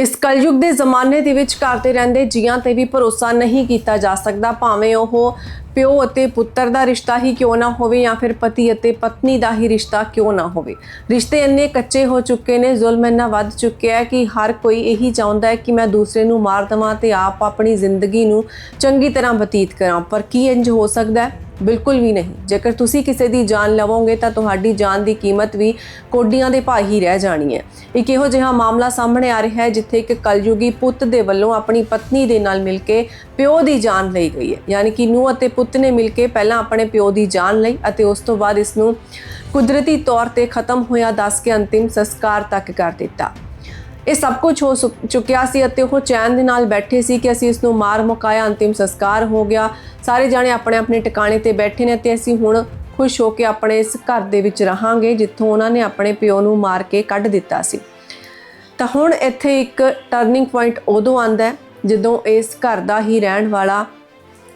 ਇਸ ਕਲਯੁਗ ਦੇ ਜ਼ਮਾਨੇ ਦੇ ਵਿੱਚ ਘਰ ਤੇ ਰਹਿੰਦੇ ਜੀਆਂ ਤੇ ਵੀ ਭਰੋਸਾ ਨਹੀਂ ਕੀਤਾ ਜਾ ਸਕਦਾ, ਭਾਵੇਂ ਉਹ ਪਿਓ ਅਤੇ ਪੁੱਤਰ ਦਾ ਰਿਸ਼ਤਾ ਹੀ ਕਿਉਂ ਨਾ ਹੋਵੇ ਜਾਂ ਫਿਰ ਪਤੀ ਅਤੇ ਪਤਨੀ ਦਾ ਹੀ ਰਿਸ਼ਤਾ ਕਿਉਂ ਨਾ ਹੋਵੇ। ਰਿਸ਼ਤੇ ਇੰਨੇ ਕੱਚੇ ਹੋ ਚੁੱਕੇ ਨੇ, ਜ਼ੁਲਮ ਇੰਨਾ ਵੱਧ ਚੁੱਕਿਆ ਹੈ ਕਿ ਹਰ ਕੋਈ ਇਹੀ ਚਾਹੁੰਦਾ ਹੈ ਕਿ ਮੈਂ ਦੂਸਰੇ ਨੂੰ ਮਾਰ ਦਵਾਂ ਤੇ ਆਪ ਆਪਣੀ ਜ਼ਿੰਦਗੀ ਨੂੰ ਚੰਗੀ ਤਰ੍ਹਾਂ ਬਤੀਤ ਕਰਾਂ। ਪਰ ਕੀ ਇੰਜ ਹੋ ਸਕਦਾ ਹੈ? ਬਿਲਕੁਲ ਵੀ ਨਹੀਂ। ਜੇਕਰ ਤੁਸੀਂ ਕਿਸੇ ਦੀ ਜਾਨ ਲਵੋਗੇ ਤਾਂ ਤੁਹਾਡੀ ਜਾਨ ਦੀ ਕੀਮਤ ਵੀ ਕੋਡੀਆਂ ਦੇ ਭਾਅ ਹੀ ਰਹਿ ਜਾਣੀ ਹੈ। ਇੱਕ ਇਹੋ ਜਿਹਾ ਮਾਮਲਾ ਸਾਹਮਣੇ ਆ ਰਿਹਾ ਹੈ, ਜਿੱਥੇ ਇੱਕ ਕਲਯੁਗੀ ਪੁੱਤ ਦੇ ਵੱਲੋਂ ਆਪਣੀ ਪਤਨੀ ਦੇ ਨਾਲ ਮਿਲ ਕੇ ਪਿਓ ਦੀ ਜਾਨ ਲਈ ਗਈ ਹੈ। ਯਾਨੀ ਕਿ ਨੂੰਹ ਅਤੇ ਪੁੱਤ ਨੇ ਮਿਲ ਕੇ ਪਹਿਲਾਂ ਆਪਣੇ ਪਿਓ ਦੀ ਜਾਨ ਲਈ ਅਤੇ ਉਸ ਤੋਂ ਬਾਅਦ ਇਸ ਨੂੰ ਕੁਦਰਤੀ ਤੌਰ ਤੇ ਖਤਮ ਹੋਇਆ ਦੱਸ ਕੇ ਅੰਤਿਮ ਸੰਸਕਾਰ ਤੱਕ ਕਰ ਦਿੱਤਾ। ਇਹ ਸਭ ਕੁਝ ਹੋ ਸੁ- ਚੁੱਕਿਆ ਸੀ ਅਤੇ ਉਹ ਚੈਨ ਦੇ ਨਾਲ ਬੈਠੇ ਸੀ ਕਿ ਅਸੀਂ ਇਸ ਨੂੰ ਮਾਰ ਮੁਕਾਇਆ, ਅੰਤਿਮ ਸੰਸਕਾਰ ਹੋ ਗਿਆ। ਸਾਰੇ ਜਾਣੇ ਆਪਣੇ ਆਪਣੇ ਟਿਕਾਣੇ ਤੇ ਬੈਠੇ ਨੇ ਤੇ ਅਸੀਂ ਹੁਣ ਖੁਸ਼ ਹੋ ਕੇ ਆਪਣੇ ਇਸ ਘਰ ਦੇ ਵਿੱਚ ਰਹਾਂਗੇ, ਜਿੱਥੋਂ ਉਹਨਾਂ ਨੇ ਆਪਣੇ ਪਿਓ ਨੂੰ ਮਾਰ ਕੇ ਕੱਢ ਦਿੱਤਾ ਸੀ। ਤਾਂ ਹੁਣ ਇੱਥੇ ਇੱਕ ਟਰਨਿੰਗ ਪੁਆਇੰਟ ਉਦੋਂ ਆਂਦਾ ਹੈ, ਜਦੋਂ ਇਸ ਘਰ ਦਾ ਹੀ ਰਹਿਣ ਵਾਲਾ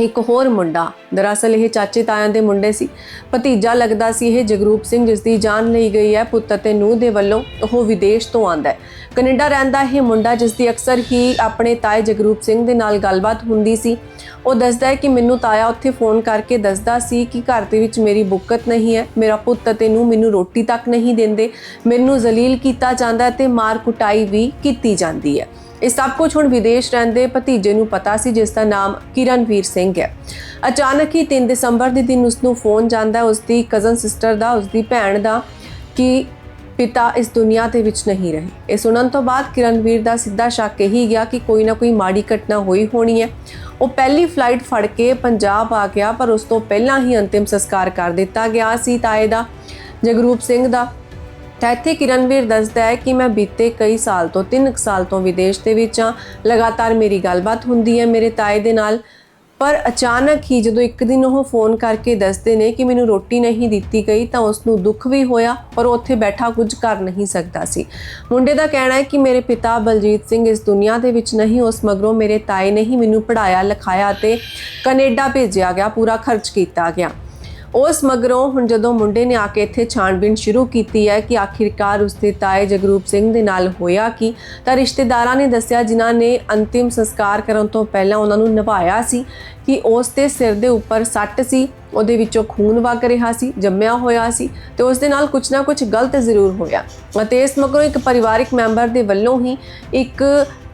ਇੱਕ ਹੋਰ ਮੁੰਡਾ। ਦਰਅਸਲ ਇਹ ਚਾਚੇ ਤਾਇਆਂ ਦੇ ਮੁੰਡੇ ਸੀ। ਭਤੀਜਾ ਲੱਗਦਾ ਸੀ ਇਹ ਜਗਰੂਪ ਸਿੰਘ, ਜਿਸ ਦੀ ਜਾਨ ਲਈ ਗਈ ਹੈ, ਪੁੱਤ ਅਤੇ ਨੂੰਹ ਦੇ ਵੱਲੋਂ ਉਹ ਵਿਦੇਸ਼ ਤੋਂ ਆਂਦਾ ਹੈ। ਕੈਨੇਡਾ ਰਹਿੰਦਾ ਇਹ ਮੁੰਡਾ, ਜਿਸ ਦੀ ਅਕਸਰ ਹੀ ਆਪਣੇ ਤਾਏ ਜਗਰੂਪ ਸਿੰਘ ਦੇ ਨਾਲ ਗੱਲਬਾਤ ਹੁੰਦੀ ਸੀ। ਉਹ ਦੱਸਦਾ ਹੈ ਕਿ ਮੈਨੂੰ ਤਾਇਆ ਉੱਥੇ ਫੋਨ ਕਰਕੇ ਦੱਸਦਾ ਸੀ ਕਿ ਘਰ ਦੇ ਵਿੱਚ ਮੇਰੀ ਬੁੱਕਤ ਨਹੀਂ ਹੈ, ਮੇਰਾ ਪੁੱਤ ਅਤੇ ਨੂੰਹ ਮੈਨੂੰ ਰੋਟੀ ਤੱਕ ਨਹੀਂ ਦਿੰਦੇ, ਮੈਨੂੰ ਜ਼ਲੀਲ ਕੀਤਾ ਜਾਂਦਾ ਹੈ ਤੇ ਮਾਰ ਕੁਟਾਈ ਵੀ ਕੀਤੀ ਜਾਂਦੀ ਹੈ। ਇਹ ਸਭ ਕੁਝ ਹੁਣ ਵਿਦੇਸ਼ ਰਹਿੰਦੇ ਭਤੀਜੇ ਨੂੰ ਪਤਾ ਸੀ, ਜਿਸ ਦਾ ਨਾਮ ਕਿਰਨਵੀਰ ਸਿੰਘ ਹੈ। ਅਚਾਨਕ ਹੀ 3 ਦਸੰਬਰ ਦੇ ਦਿਨ ਉਸ ਨੂੰ ਫੋਨ ਜਾਂਦਾ ਹੈ ਉਸ ਦੀ ਕਜ਼ਨ ਸਿਸਟਰ ਦਾ ਉਸ ਦੀ ਭੈਣ ਦਾ, ਕਿ ਪਿਤਾ ਇਸ ਦੁਨੀਆ ਦੇ ਵਿੱਚ ਨਹੀਂ ਰਹੇ। ਇਹ ਸੁਣਨ ਤੋਂ ਬਾਅਦ ਕਿਰਨਵੀਰ ਦਾ ਸਿੱਧਾ ਸ਼ੱਕ ਇਹੀ ਗਿਆ ਕਿ ਕੋਈ ਨਾ ਕੋਈ ਮਾੜੀ ਘਟਨਾ ਹੋਈ ਹੋਣੀ ਹੈ। ਉਹ ਪਹਿਲੀ ਫਲਾਈਟ ਫੜ ਕੇ ਪੰਜਾਬ ਆ ਗਿਆ, ਪਰ ਉਸ ਤੋਂ ਪਹਿਲਾਂ ਹੀ ਅੰਤਿਮ ਸੰਸਕਾਰ ਕਰ ਦਿੱਤਾ ਗਿਆ ਸੀ ਤਾਏ ਦਾ, ਜਗਰੂਪ ਸਿੰਘ ਦਾ। ਤਾਂ ਇੱਥੇ ਕਿਰਨਵੀਰ ਦੱਸਦਾ ਹੈ ਕਿ ਮੈਂ ਬੀਤੇ ਕਈ ਸਾਲ ਤੋਂ 3 ਸਾਲ ਤੋਂ ਵਿਦੇਸ਼ ਦੇ ਵਿੱਚ ਹਾਂ। ਲਗਾਤਾਰ ਮੇਰੀ ਗੱਲਬਾਤ ਹੁੰਦੀ ਹੈ ਮੇਰੇ ਤਾਏ ਦੇ ਨਾਲ। ਪਰ ਅਚਾਨਕ ਹੀ ਜਦੋਂ ਇੱਕ ਦਿਨ ਉਹ ਫੋਨ ਕਰਕੇ ਦੱਸਦੇ ਨੇ ਕਿ ਮੈਨੂੰ ਰੋਟੀ ਨਹੀਂ ਦਿੱਤੀ ਗਈ ਤਾਂ ਉਸ ਨੂੰ ਦੁੱਖ ਵੀ ਹੋਇਆ ਪਰ ਉਹ ਉੱਥੇ ਬੈਠਾ ਕੁਝ ਕਰ ਨਹੀਂ ਸਕਦਾ ਸੀ। ਮੁੰਡੇ ਦਾ ਕਹਿਣਾ ਹੈ ਕਿ ਮੇਰੇ ਪਿਤਾ ਬਲਜੀਤ ਸਿੰਘ ਇਸ ਦੁਨੀਆ ਦੇ ਵਿੱਚ ਨਹੀਂ, ਉਸ ਮਗਰੋਂ ਮੇਰੇ ਤਾਏ ਨੇ ਹੀ ਮੈਨੂੰ ਪੜਾਇਆ ਲਿਖਾਇਆ ਤੇ ਕੈਨੇਡਾ ਭੇਜਿਆ ਗਿਆ, ਪੂਰਾ ਖਰਚ ਕੀਤਾ ਗਿਆ। ਉਸ ਮਗਰੋਂ ਹੁਣ ਜਦੋਂ ਮੁੰਡੇ ਨੇ ਆ ਕੇ ਇੱਥੇ ਛਾਣਬੀਣ ਸ਼ੁਰੂ ਕੀਤੀ ਹੈ ਕਿ ਆਖਿਰਕਾਰ ਉਸਦੇ ਤਾਏ ਜਗਰੂਪ ਸਿੰਘ ਦੇ ਨਾਲ ਹੋਇਆ ਕਿ, ਤਾਂ ਰਿਸ਼ਤੇਦਾਰਾਂ ਨੇ ਦੱਸਿਆ ਜਿਨ੍ਹਾਂ ਨੇ ਅੰਤਿਮ ਸੰਸਕਾਰ ਕਰਨ ਤੋਂ ਪਹਿਲਾਂ ਉਹਨਾਂ ਨੂੰ ਨਿਭਾਇਆ ਸੀ ਕਿ ਉਸ ਦੇ ਸਿਰ ਦੇ ਉੱਪਰ ਸੱਟ ਸੀ। ਉਹਦੇ ਵਿੱਚੋਂ ਖੂਨ ਵਗ ਰਿਹਾ ਸੀ, ਜੰਮਿਆ ਹੋਇਆ ਸੀ ਤੇ ਉਸ ਦੇ ਨਾਲ ਕੁਝ ਨਾ ਕੁਝ ਗਲਤ ਜ਼ਰੂਰ ਹੋਇਆ ਅਤੇ ਇਸ ਮਗਰੋਂ ਇੱਕ ਪਰਿਵਾਰਿਕ ਮੈਂਬਰ ਦੇ ਵੱਲੋਂ ਹੀ ਇੱਕ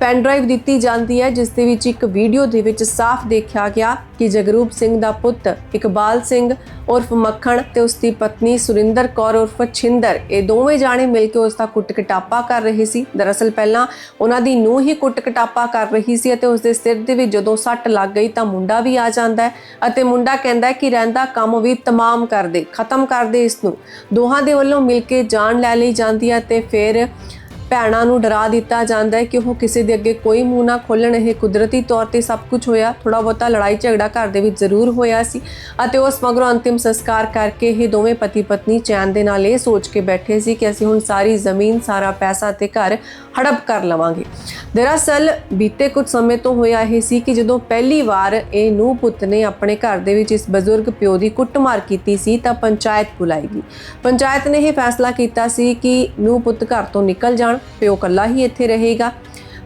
ਪੈਨ ਡਰਾਈਵ ਦਿੱਤੀ ਜਾਂਦੀ ਹੈ, ਜਿਸ ਦੇ ਵਿੱਚ ਇੱਕ ਵੀਡੀਓ ਦੇ ਵਿੱਚ ਸਾਫ਼ ਦੇਖਿਆ ਗਿਆ ਕਿ ਜਗਰੂਪ ਸਿੰਘ ਦਾ ਪੁੱਤ ਇਕਬਾਲ ਸਿੰਘ ਉਰਫ ਮੱਖਣ ਤੇ ਉਸ ਦੀ ਪਤਨੀ ਸੁਰਿੰਦਰ ਕੌਰ ਉਰਫ ਛਿੰਦਰ, ਇਹ ਦੋਵੇਂ ਜਾਣੇ ਮਿਲ ਕੇ ਉਸ ਦਾ ਕੁੱਟ ਕਟਾਪਾ ਕਰ ਰਹੇ ਸੀ। ਦਰਅਸਲ ਪਹਿਲਾਂ ਉਹਨਾਂ ਦੀ ਨੂੰਹ ਹੀ ਕੁੱਟ ਕਟਾਪਾ ਕਰ ਰਹੀ ਸੀ ਅਤੇ ਉਸ ਦੇ ਸਿਰ ਦੇ ਵਿੱਚ ਜਦੋਂ ਸੱਟ ਲੱਗ ਗਈ ਤਾਂ ਮੁੰਡਾ ਵੀ ਆ ਜਾਂਦਾ ਹੈ ਅਤੇ ਮੁੰਡਾ ਕਹਿੰਦਾ ਕਿ ਹੈ ਕਿ ਰਹਿੰਦਾ ਕੰਮ ਵੀ ਤਮਾਮ ਕਰ ਦੇ ਖਤਮ ਕਰ ਦੇ ਇਸ ਨੂੰ। ਦੋਹਾਂ ਦੇ ਵੱਲੋਂ ਮਿਲ ਕੇ ਜਾਨ ਲੈ ਲਈ ਜਾਂਦੀ ਹੈ ਤੇ ਫਿਰ ਭੈਣਾਂ ਨੂੰ ਡਰਾ ਦਿੱਤਾ ਜਾਂਦਾ ਹੈ ਕਿ ਉਹ ਕਿਸੇ ਦੇ ਅੱਗੇ ਕੋਈ ਮੂੰਹ ਨਾ ਖੋਲਣ ਇਹ ਕੁਦਰਤੀ ਤੌਰ ਤੇ ਸਭ ਕੁਝ ਹੋਇਆ। ਥੋੜਾ ਬਹੁਤਾ ਲੜਾਈ ਝਗੜਾ ਘਰ ਦੇ ਵਿੱਚ ਜ਼ਰੂਰ ਹੋਇਆ ਸੀ ਅਤੇ ਉਸ ਮਗਰੋਂ ਅੰਤਿਮ ਸੰਸਕਾਰ ਕਰਕੇ ਇਹ ਦੋਵੇਂ ਪਤੀ ਪਤਨੀ ਚੈਨ ਦੇ ਨਾਲ ਇਹ ਸੋਚ ਕੇ ਬੈਠੇ ਸੀ ਕਿ ਅਸੀਂ ਹੁਣ ਸਾਰੀ ਜ਼ਮੀਨ, ਸਾਰਾ ਪੈਸਾ ਤੇ ਘਰ ਹੜਪ ਕਰ ਲਵਾਂਗੇ। ਦਰਅਸਲ ਬੀਤੇ ਕੁਝ ਸਮੇਂ ਤੋਂ ਹੋਇਆ ਇਹ ਸੀ ਕਿ ਜਦੋਂ ਪਹਿਲੀ ਵਾਰ ਇਹ ਨੂੰ ਪੁੱਤ ਨੇ ਆਪਣੇ ਘਰ ਦੇ ਵਿੱਚ ਇਸ ਬਜ਼ੁਰਗ ਪਿਓ ਦੀ ਕੁੱਟਮਾਰ ਕੀਤੀ ਸੀ ਤਾਂ ਪੰਚਾਇਤ ਬੁਲਾਈ ਗਈ। ਪੰਚਾਇਤ ਨੇ ਇਹ ਫੈਸਲਾ ਕੀਤਾ ਸੀ ਕਿ ਨੂੰ ਪੁੱਤ ਘਰ ਤੋਂ ਨਿਕਲ ਜਾਣ। ਪਿਓ ਕੱਲਾ ਹੀ ਇੱਥੇ ਰਹੇਗਾ।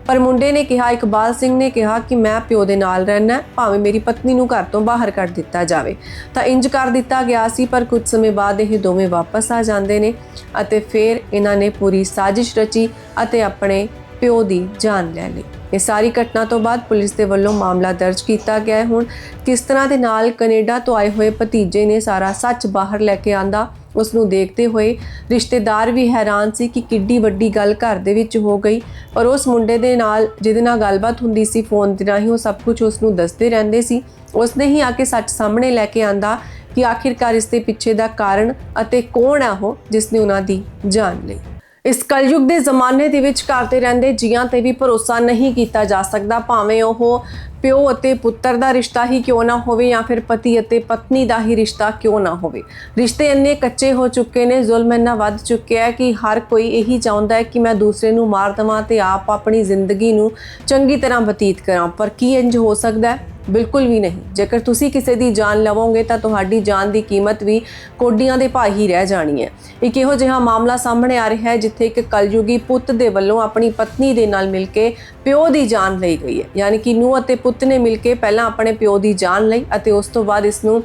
ਪਰ ਮੁੰਡੇ ਨੇ ਕਿਹਾ, ਇਕਬਾਲ ਸਿੰਘ ਨੇ ਕਿਹਾ ਕਿ ਮੈਂ ਪਿਓ ਦੇ ਨਾਲ ਰਹਿਣਾ ਭਾਵੇਂ ਮੇਰੀ ਪਤਨੀ ਨੂੰ ਘਰ ਤੋਂ ਬਾਹਰ ਕੱਢ ਦਿੱਤਾ ਜਾਵੇ। ਤਾਂ ਇੰਜ ਕਰ ਦਿੱਤਾ ਗਿਆ ਸੀ, ਪਰ ਕੁਝ ਸਮੇਂ ਬਾਅਦ ਇਹ ਦੋਵੇਂ ਵਾਪਸ ਆ ਜਾਂਦੇ ਨੇ ਅਤੇ ਫਿਰ ਇਹਨਾਂ ਨੇ ਪੂਰੀ ਸਾਜ਼ਿਸ਼ ਰਚੀ ਅਤੇ ਆਪਣੇ ਪਿਓ ਦੀ ਜਾਨ ਲੈ ਲਈ। ਇਹ ਸਾਰੀ ਘਟਨਾ ਤੋਂ ਬਾਅਦ ਪੁਲਿਸ ਦੇ ਵੱਲੋਂ ਮਾਮਲਾ ਦਰਜ ਕੀਤਾ ਗਿਆ ਹੈ। ਹੁਣ ਕਿਸ ਤਰ੍ਹਾਂ ਦੇ ਨਾਲ ਕੈਨੇਡਾ ਤੋਂ ਆਏ ਹੋਏ ਭਤੀਜੇ ਨੇ ਸਾਰਾ ਸੱਚ ਬਾਹਰ ਲੈ ਕੇ ਆਂਦਾ ਉਸ ਨੂੰ ਦੇਖਦੇ ਹੋਏ ਰਿਸ਼ਤੇਦਾਰ ਵੀ ਹੈਰਾਨ ਸੀ ਕਿ ਕਿੱਡੀ ਵੱਡੀ ਗੱਲ ਘਰ ਦੇ ਵਿੱਚ ਹੋ ਗਈ। ਪਰ ਉਸ ਮੁੰਡੇ ਦੇ ਨਾਲ ਜਿਹਦੇ ਨਾਲ ਗੱਲਬਾਤ ਹੁੰਦੀ ਸੀ, ਫੋਨ ਦੇ ਰਾਹੀਂ ਉਹ ਸਭ ਕੁਝ ਉਸ ਨੂੰ ਦੱਸਦੇ ਰਹਿੰਦੇ ਸੀ। ਉਸ ਨੇ ਹੀ ਆ ਕੇ ਸੱਚ ਸਾਹਮਣੇ ਲੈ ਕੇ ਆਂਦਾ ਕਿ ਆਖਿਰਕਾਰ ਇਸ ਦੇ ਪਿੱਛੇ ਦਾ ਕਾਰਨ ਅਤੇ ਕੌਣ ਆ ਉਹ, ਜਿਸ ਨੇ ਉਹਨਾਂ ਦੀ ਜਾਨ ਲਈ। ਇਸ ਕਲਯੁਗ ਦੇ ਜ਼ਮਾਨੇ ਦੇ ਵਿੱਚ ਘਰ ਤੇ ਰਹਿੰਦੇ ਜੀਆਂ ਤੇ ਵੀ ਭਰੋਸਾ ਨਹੀਂ ਕੀਤਾ ਜਾ ਸਕਦਾ, ਭਾਵੇਂ ਉਹ ਪਿਓ ਅਤੇ ਪੁੱਤਰ ਦਾ ਰਿਸ਼ਤਾ ਹੀ ਕਿਉਂ ਨਾ ਹੋਵੇ ਜਾਂ ਫਿਰ ਪਤੀ ਅਤੇ ਪਤਨੀ ਦਾ ਹੀ ਰਿਸ਼ਤਾ ਕਿਉਂ ਨਾ ਹੋਵੇ। ਰਿਸ਼ਤੇ ਇੰਨੇ ਕੱਚੇ ਹੋ ਚੁੱਕੇ ਨੇ, ਜ਼ੁਲਮ ਇੰਨਾ ਵੱਧ ਚੁੱਕਿਆ ਹੈ ਕਿ ਹਰ ਕੋਈ ਇਹੀ ਚਾਹੁੰਦਾ ਹੈ ਕਿ ਮੈਂ ਦੂਸਰੇ ਨੂੰ ਮਾਰ ਦਵਾਂ ਤੇ ਆਪ ਆਪਣੀ ਜ਼ਿੰਦਗੀ ਨੂੰ ਚੰਗੀ ਤਰ੍ਹਾਂ ਬਤੀਤ ਕਰਾਂ। ਪਰ ਕੀ ਇੰਜ ਹੋ ਸਕਦਾ ਹੈ? ਬਿਲਕੁਲ ਵੀ ਨਹੀਂ। ਜੇਕਰ ਤੁਸੀਂ ਕਿਸੇ ਦੀ ਜਾਨ ਲਵੋਗੇ ਤਾਂ ਤੁਹਾਡੀ ਜਾਨ ਦੀ ਕੀਮਤ ਵੀ ਕੋਡੀਆਂ ਦੇ ਭਾਅ ਹੀ ਰਹਿ ਜਾਣੀ ਹੈ। ਇੱਕ ਇਹੋ ਜਿਹਾ ਮਾਮਲਾ ਸਾਹਮਣੇ ਆ ਰਿਹਾ ਹੈ, ਜਿੱਥੇ ਇੱਕ ਕਲਯੁਗੀ ਪੁੱਤ ਦੇ ਵੱਲੋਂ ਆਪਣੀ ਪਤਨੀ ਦੇ ਨਾਲ ਮਿਲ ਕੇ ਪਿਓ ਦੀ ਜਾਨ ਲਈ ਗਈ ਹੈ। ਯਾਨੀ ਕਿ ਨੂੰਹ ਅਤੇ ਪੁੱਤ ਨੇ ਮਿਲ ਕੇ ਪਹਿਲਾਂ ਆਪਣੇ ਪਿਓ ਦੀ ਜਾਨ ਲਈ ਅਤੇ ਉਸ ਤੋਂ ਬਾਅਦ ਇਸ ਨੂੰ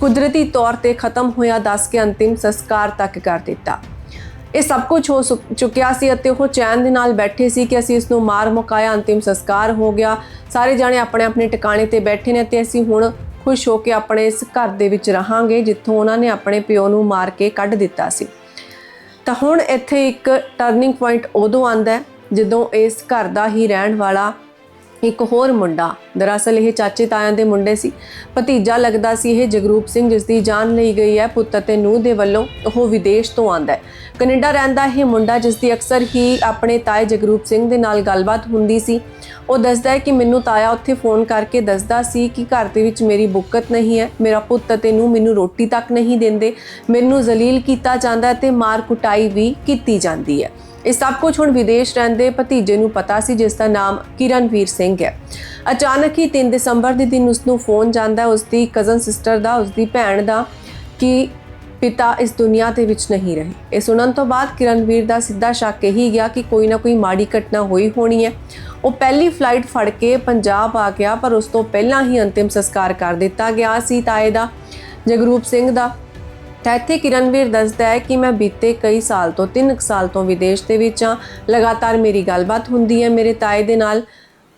ਕੁਦਰਤੀ ਤੌਰ ਤੇ ਖਤਮ ਹੋਇਆ ਦੱਸ ਕੇ ਅੰਤਿਮ ਸੰਸਕਾਰ ਤੱਕ ਕਰ ਦਿੱਤਾ। ਇਹ ਸਭ ਕੁਝ ਹੋ ਸੁ- ਚੁੱਕਿਆ ਸੀ ਅਤੇ ਉਹ ਚੈਨ ਦੇ ਨਾਲ ਬੈਠੇ ਸੀ ਕਿ ਅਸੀਂ ਇਸ ਨੂੰ ਮਾਰ ਮੁਕਾਇਆ, ਅੰਤਿਮ ਸੰਸਕਾਰ ਹੋ ਗਿਆ। ਸਾਰੇ ਜਾਣੇ ਆਪਣੇ ਆਪਣੇ ਟਿਕਾਣੇ ਤੇ ਬੈਠੇ ਨੇ ਤੇ ਅਸੀਂ ਹੁਣ ਖੁਸ਼ ਹੋ ਕੇ ਆਪਣੇ ਇਸ ਘਰ ਦੇ ਵਿੱਚ ਰਹਾਂਗੇ, ਜਿੱਥੋਂ ਉਹਨਾਂ ਨੇ ਆਪਣੇ ਪਿਓ ਨੂੰ ਮਾਰ ਕੇ ਕੱਢ ਦਿੱਤਾ ਸੀ। ਤਾਂ ਹੁਣ ਇੱਥੇ ਇੱਕ ਟਰਨਿੰਗ ਪੁਆਇੰਟ ਉਦੋਂ ਆਂਦਾ ਜਦੋਂ ਇਸ ਘਰ ਦਾ ਹੀ ਰਹਿਣ ਵਾਲਾ ਇੱਕ ਹੋਰ ਮੁੰਡਾ। ਦਰਅਸਲ ਇਹ ਚਾਚੇ ਤਾਇਆਂ ਦੇ ਮੁੰਡੇ ਸੀ। ਭਤੀਜਾ ਲੱਗਦਾ ਸੀ ਇਹ ਜਗਰੂਪ ਸਿੰਘ, ਜਿਸ ਦੀ ਜਾਨ ਲਈ ਗਈ ਹੈ ਪੁੱਤ ਅਤੇ ਨੂੰਹ ਦੇ ਵੱਲੋਂ ਉਹ ਵਿਦੇਸ਼ ਤੋਂ ਆਂਦਾ ਹੈ। ਕੈਨੇਡਾ ਰਹਿੰਦਾ ਇਹ ਮੁੰਡਾ, ਜਿਸ ਦੀ ਅਕਸਰ ਹੀ ਆਪਣੇ ਤਾਏ ਜਗਰੂਪ ਸਿੰਘ ਦੇ ਨਾਲ ਗੱਲਬਾਤ ਹੁੰਦੀ ਸੀ। ਉਹ ਦੱਸਦਾ ਹੈ ਕਿ ਮੈਨੂੰ ਤਾਇਆ ਉੱਥੇ ਫੋਨ ਕਰਕੇ ਦੱਸਦਾ ਸੀ ਕਿ ਘਰ ਦੇ ਵਿੱਚ ਮੇਰੀ ਬੁੱਕਤ ਨਹੀਂ ਹੈ, ਮੇਰਾ ਪੁੱਤ ਅਤੇ ਨੂੰਹ ਮੈਨੂੰ ਰੋਟੀ ਤੱਕ ਨਹੀਂ ਦਿੰਦੇ। ਮੈਨੂੰ ਜ਼ਲੀਲ ਕੀਤਾ ਜਾਂਦਾ ਹੈ ਤੇ ਮਾਰ ਕੁਟਾਈ ਵੀ ਕੀਤੀ ਜਾਂਦੀ ਹੈ। ਇਹ ਸਭ ਕੁਝ ਹੁਣ ਵਿਦੇਸ਼ ਰਹਿੰਦੇ ਭਤੀਜੇ ਨੂੰ ਪਤਾ ਸੀ, ਜਿਸ ਦਾ ਨਾਮ ਕਿਰਨਵੀਰ ਸਿੰਘ ਹੈ। ਅਚਾਨਕ ਹੀ 3 ਦਸੰਬਰ ਦੇ ਦਿਨ ਉਸ ਨੂੰ ਫੋਨ ਜਾਂਦਾ ਹੈ ਉਸ ਦੀ ਕਜ਼ਨ ਸਿਸਟਰ ਦਾ ਉਸ ਦੀ ਭੈਣ ਦਾ, ਕਿ ਪਿਤਾ ਇਸ ਦੁਨੀਆ ਦੇ ਵਿੱਚ ਨਹੀਂ ਰਹੇ। ਇਹ ਸੁਣਨ ਤੋਂ ਬਾਅਦ ਕਿਰਨਵੀਰ ਦਾ ਸਿੱਧਾ ਸ਼ੱਕ ਇਹੀ ਗਿਆ ਕਿ ਕੋਈ ਨਾ ਕੋਈ ਮਾੜੀ ਘਟਨਾ ਹੋਈ ਹੋਣੀ ਹੈ। ਉਹ ਪਹਿਲੀ ਫਲਾਈਟ ਫੜ ਕੇ ਪੰਜਾਬ ਆ ਗਿਆ, ਪਰ ਉਸ ਤੋਂ ਪਹਿਲਾਂ ਹੀ ਅੰਤਿਮ ਸੰਸਕਾਰ ਕਰ ਦਿੱਤਾ ਗਿਆ ਸੀ। ਤਾਏ ਦਾ, ਜਗਰੂਪ ਸਿੰਘ ਦਾ ਤਾਂ ਇੱਥੇ ਕਿਰਨਵੀਰ ਦੱਸਦਾ ਹੈ ਕਿ ਮੈਂ ਬੀਤੇ ਕਈ ਸਾਲ ਤੋਂ 3 ਸਾਲ ਤੋਂ ਵਿਦੇਸ਼ ਦੇ ਵਿੱਚ ਹਾਂ। ਲਗਾਤਾਰ ਮੇਰੀ ਗੱਲਬਾਤ ਹੁੰਦੀ ਹੈ ਮੇਰੇ ਤਾਏ ਦੇ ਨਾਲ।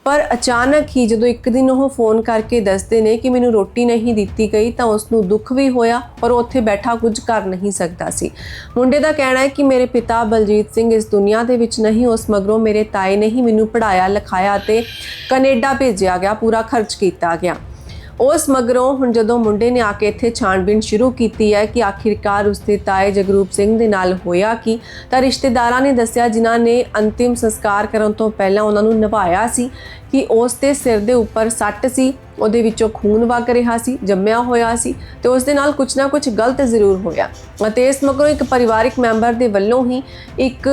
ਪਰ ਅਚਾਨਕ ਹੀ ਜਦੋਂ ਇੱਕ ਦਿਨ ਉਹ ਫੋਨ ਕਰਕੇ ਦੱਸਦੇ ਨੇ ਕਿ ਮੈਨੂੰ ਰੋਟੀ ਨਹੀਂ ਦਿੱਤੀ ਗਈ ਤਾਂ ਉਸ ਨੂੰ ਦੁੱਖ ਵੀ ਹੋਇਆ, ਪਰ ਉਹ ਉੱਥੇ ਬੈਠਾ ਕੁਝ ਕਰ ਨਹੀਂ ਸਕਦਾ ਸੀ। ਮੁੰਡੇ ਦਾ ਕਹਿਣਾ ਹੈ ਕਿ ਮੇਰੇ ਪਿਤਾ ਬਲਜੀਤ ਸਿੰਘ ਇਸ ਦੁਨੀਆ ਦੇ ਵਿੱਚ ਨਹੀਂ, ਉਸ ਮਗਰੋਂ ਮੇਰੇ ਤਾਏ ਨੇ ਹੀ ਮੈਨੂੰ ਪੜਾਇਆ ਲਿਖਾਇਆ ਤੇ ਕੈਨੇਡਾ ਭੇਜਿਆ ਗਿਆ, ਪੂਰਾ ਖਰਚ ਕੀਤਾ ਗਿਆ। ਉਸ ਮਗਰੋਂ ਹੁਣ ਜਦੋਂ ਮੁੰਡੇ ਨੇ ਆ ਕੇ ਇੱਥੇ ਛਾਣਬੀਣ ਸ਼ੁਰੂ ਕੀਤੀ ਹੈ ਕਿ ਆਖਿਰਕਾਰ ਉਸਦੇ ਤਾਏ ਜਗਰੂਪ ਸਿੰਘ ਦੇ ਨਾਲ ਹੋਇਆ ਕਿ, ਤਾਂ ਰਿਸ਼ਤੇਦਾਰਾਂ ਨੇ ਦੱਸਿਆ ਜਿਨ੍ਹਾਂ ਨੇ ਅੰਤਿਮ ਸੰਸਕਾਰ ਕਰਨ ਤੋਂ ਪਹਿਲਾਂ ਉਹਨਾਂ ਨੂੰ ਨਿਭਾਇਆ ਸੀ ਕਿ ਉਸ ਦੇ ਸਿਰ ਦੇ ਉੱਪਰ ਸੱਟ ਸੀ। ਉਹਦੇ ਵਿੱਚੋਂ ਖੂਨ ਵਗ ਰਿਹਾ ਸੀ, ਜੰਮਿਆ ਹੋਇਆ ਸੀ ਤੇ ਉਸ ਦੇ ਨਾਲ ਕੁਝ ਨਾ ਕੁਝ ਗਲਤ ਜ਼ਰੂਰ ਹੋਇਆ। ਅਤੇ ਇਸ ਮਗਰੋਂ ਇੱਕ ਪਰਿਵਾਰਿਕ ਮੈਂਬਰ ਦੇ ਵੱਲੋਂ ਹੀ ਇੱਕ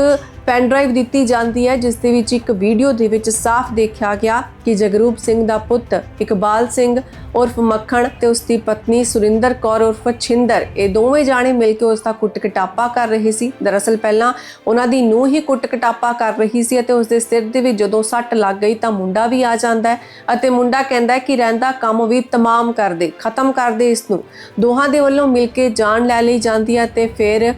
ਪੈਨ ਡਰਾਈਵ ਦਿੱਤੀ ਜਾਂਦੀ ਹੈ, ਜਿਸ ਦੇ ਵਿੱਚ ਇੱਕ ਵੀਡੀਓ ਦੇ ਵਿੱਚ ਸਾਫ਼ ਦੇਖਿਆ ਗਿਆ ਕਿ ਜਗਰੂਪ ਸਿੰਘ ਦਾ ਪੁੱਤ ਇਕਬਾਲ ਸਿੰਘ ਉਰਫ ਮੱਖਣ ਤੇ ਉਸ ਦੀ ਪਤਨੀ ਸੁਰਿੰਦਰ ਕੌਰ ਉਰਫ ਛਿੰਦਰ, ਇਹ ਦੋਵੇਂ ਜਾਣੇ ਮਿਲ ਕੇ ਉਸ ਦਾ ਕੁੱਟ ਕਟਾਪਾ ਕਰ ਰਹੇ ਸੀ। ਦਰਅਸਲ ਪਹਿਲਾਂ ਉਹਨਾਂ ਦੀ ਨੂੰਹ ਹੀ ਕੁੱਟ ਕਟਾਪਾ ਕਰ ਰਹੀ ਸੀ ਅਤੇ ਉਸ ਦੇ ਸਿਰ ਦੇ ਵਿੱਚ ਜਦੋਂ ਸੱਟ ਲੱਗ ਗਈ ਤਾਂ ਮੁੰਡਾ ਵੀ ਆ ਜਾਂਦਾ ਹੈ ਅਤੇ ਮੁੰਡਾ ਕਹਿੰਦਾ ਹੈ ਕਿ ਦਾ ਕੰਮ ਵੀ ਤਮਾਮ ਕਰਦੇ, ਖਤਮ ਕਰਦੇ ਇਸ ਨੂੰ ਦੋਹਾਂ ਦੇ ਵੱਲੋਂ ਮਿਲ ਕੇ ਜਾਨ ਲੈ ਲਈ ਜਾਂਦੀ ਹੈ ਤੇ ਫਿਰ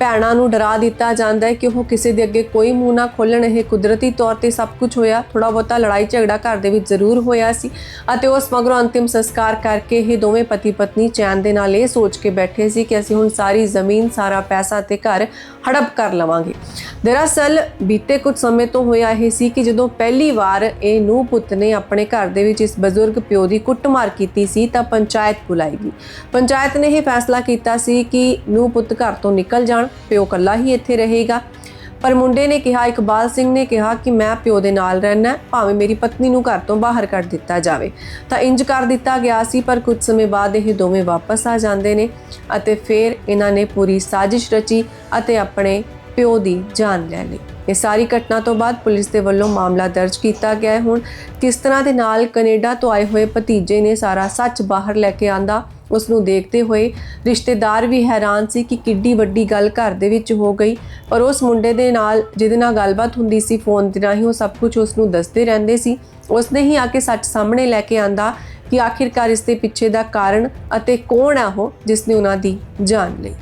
ਭੈਣਾਂ ਨੂੰ ਡਰਾ ਦਿੱਤਾ ਜਾਂਦਾ ਹੈ ਕਿ ਉਹ ਕਿਸੇ ਦੇ ਅੱਗੇ ਕੋਈ ਮੂੰਹ ਨਾ ਖੋਲਣ ਇਹ ਕੁਦਰਤੀ ਤੌਰ ਤੇ ਸਭ ਕੁਝ ਹੋਇਆ। ਥੋੜਾ ਬਹੁਤਾ ਲੜਾਈ ਝਗੜਾ ਘਰ ਦੇ ਵਿੱਚ ਜ਼ਰੂਰ ਹੋਇਆ ਸੀ ਅਤੇ ਉਸ ਮਗਰੋਂ ਅੰਤਿਮ ਸੰਸਕਾਰ ਕਰਕੇ ਇਹ ਦੋਵੇਂ ਪਤੀ ਪਤਨੀ ਚੈਨ ਦੇ ਨਾਲ ਇਹ ਸੋਚ ਕੇ ਬੈਠੇ ਸੀ ਕਿ ਅਸੀਂ ਹੁਣ ਸਾਰੀ ਜ਼ਮੀਨ, ਸਾਰਾ ਪੈਸਾ ਤੇ ਘਰ ਹੜਪ ਕਰ ਲਵਾਂਗੇ। ਦਰਅਸਲ ਬੀਤੇ ਕੁਝ ਸਮੇਂ ਤੋਂ ਹੋਇਆ ਇਹ ਸੀ ਕਿ ਜਦੋਂ ਪਹਿਲੀ ਵਾਰ ਇਹ ਨੂੰਹ ਪੁੱਤ ਨੇ ਆਪਣੇ ਘਰ ਦੇ ਵਿੱਚ ਇਸ ਬਜ਼ੁਰਗ ਪਿਓ ਦੀ ਕੁੱਟਮਾਰ ਕੀਤੀ ਸੀ ਤਾਂ ਪੰਚਾਇਤ ਬੁਲਾਈ ਗਈ। ਪੰਚਾਇਤ ਨੇ ਇਹ ਫੈਸਲਾ ਕੀਤਾ ਸੀ ਕਿ ਨੂੰਹ ਪੁੱਤ ਘਰ ਤੋਂ ਨਿਕਲ ਜਾਣ। ਪਿਓ ਕੱਲਾ ਹੀ ਇੱਥੇ ਰਹੇਗਾ। ਪਰ ਮੁੰਡੇ ਨੇ ਕਿਹਾ, ਇਕਬਾਲ ਸਿੰਘ ਨੇ ਕਿਹਾ ਕਿ ਮੈਂ ਪਿਓ ਦੇ ਨਾਲ ਰਹਿਣਾ ਭਾਵੇਂ ਮੇਰੀ ਪਤਨੀ ਨੂੰ ਘਰ ਤੋਂ ਬਾਹਰ ਕੱਢ ਦਿੱਤਾ ਜਾਵੇ। ਤਾਂ ਇੰਜ ਕਰ ਦਿੱਤਾ ਗਿਆ ਸੀ, ਪਰ ਕੁਝ ਸਮੇਂ ਬਾਅਦ ਇਹ ਦੋਵੇਂ ਵਾਪਸ ਆ ਜਾਂਦੇ ਨੇ ਅਤੇ ਫਿਰ ਇਹਨਾਂ ਨੇ ਪੂਰੀ ਸਾਜ਼ਿਸ਼ ਰਚੀ ਅਤੇ ਆਪਣੇ ਪਿਓ ਦੀ ਜਾਨ ਲੈ ਲਈ। ਇਹ ਸਾਰੀ ਘਟਨਾ ਤੋਂ ਬਾਅਦ ਪੁਲਿਸ ਦੇ ਵੱਲੋਂ ਮਾਮਲਾ ਦਰਜ ਕੀਤਾ ਗਿਆ ਹੈ। ਹੁਣ ਕਿਸ ਤਰ੍ਹਾਂ ਦੇ ਨਾਲ ਕੈਨੇਡਾ ਤੋਂ ਆਏ ਹੋਏ ਭਤੀਜੇ ਨੇ ਸਾਰਾ ਸੱਚ ਬਾਹਰ ਲੈ ਕੇ ਆਂਦਾ ਉਸ ਨੂੰ ਦੇਖਦੇ ਹੋਏ ਰਿਸ਼ਤੇਦਾਰ ਵੀ ਹੈਰਾਨ ਸੀ ਕਿ ਕਿੱਡੀ ਵੱਡੀ ਗੱਲ ਘਰ ਦੇ ਵਿੱਚ ਹੋ ਗਈ। ਪਰ ਉਸ ਮੁੰਡੇ ਦੇ ਨਾਲ ਜਿਹਦੇ ਨਾਲ ਗੱਲਬਾਤ ਹੁੰਦੀ ਸੀ, ਫੋਨ ਦੇ ਰਾਹੀਂ ਉਹ ਸਭ ਕੁਝ ਉਸ ਨੂੰ ਦੱਸਦੇ ਰਹਿੰਦੇ ਸੀ। ਉਸ ਨੇ ਹੀ ਆ ਕੇ ਸੱਚ ਸਾਹਮਣੇ ਲੈ ਕੇ ਆਂਦਾ ਕਿ ਆਖਿਰਕਾਰ ਇਸ ਦੇ ਪਿੱਛੇ ਦਾ ਕਾਰਨ ਅਤੇ ਕੌਣ ਹੈ ਉਹ ਜਿਸ ਨੇ ਉਹਨਾਂ ਦੀ ਜਾਨ ਲਈ।